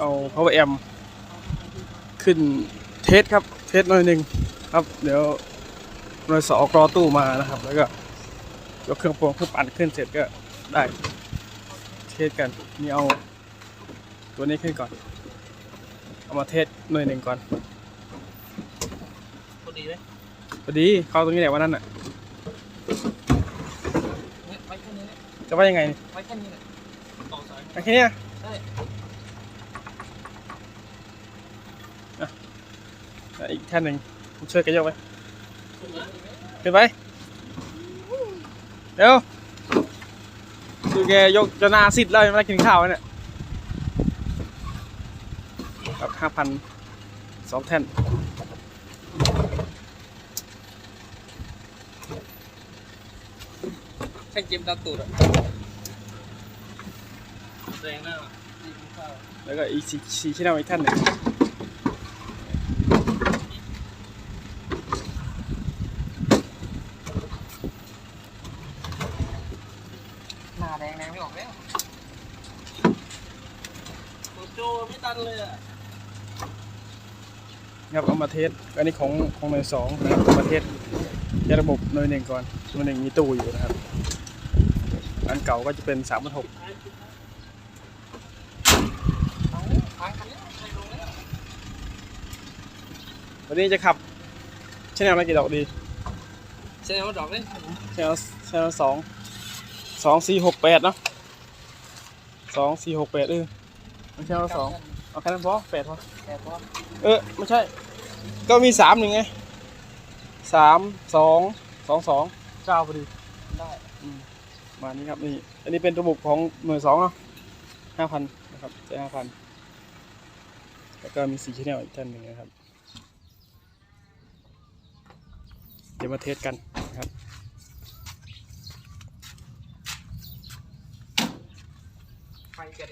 เอา power amp ขึ้นเทสครับ เทสหน่อยหนึ่งครับ เดี๋ยวหน่วยสอกรอตู้มานะครับ แล้วก็ยกเครื่องโปรงเครื่องปั่นขึ้นเสร็จก็ได้เทสกันนี่เอาตัวนี้ขึ้นก่อน เอามาเทสหน่วยหนึ่งก่อนพอดีไหมพอดีเข้าตรงนี้แหละวันนั้นอะเนี่ยไว้แค่นี้เนี่ยจะว่ายังไงไว้แค่นี้เนี่ยต่อสายแค่เนี้ยใช่ อะอีกแท่นหนึ่งผมช่วยกันยกไปขึ้นไปเร็วดูแกยกจนหนาซิดแล้วยังไม่ได้กินข้าวเลยเนี่ยครับห้าพันสองแท่นแข่งเกมตามตูดอะแรงหน้าดีกินข้าวแล้วก็อีกสี่สี่ชิ้นเอาอีกแท่นหนึ่ง หน้า แดงแดงไม่ออกแล้วโอ้โจไม่ตันเลยอะครับเอามาเทสอันนี้ของของหน่วยสองนะครับเอามาเทสแยกระบบหน่วยหนึ่งก่อนหน่วยหนึ่งมีตู้อยู่นะครับ อันเก่าก็จะเป็นสามพันหกเอาพังคันนี้ไม่ลงแล้ววันนี้จะขับชแนลอะไรกี่ดอกดีใช่ไหมว่าดอกเลยชแนลชแนลสอง สองสี่หกแปดเนาะสองสี่หกแปดเออไม่ใช่ว่าสองเอาแค่นั้นพอแปดพอแต่พอเออไม่ใช่ ก็มีสามหนึ่งไงสามสองสองสองเก้าพอดี ได้ประมาณนี้ครับนี่อันนี้เป็นระบบของหน่วยสองเนาะห้าพันนะครับใช้ห้าพันแล้วก็มีสี่ชแนลอีกท่านหนึ่งนะครับ เดี๋ยวมาเทสกันนะครับ ไฟ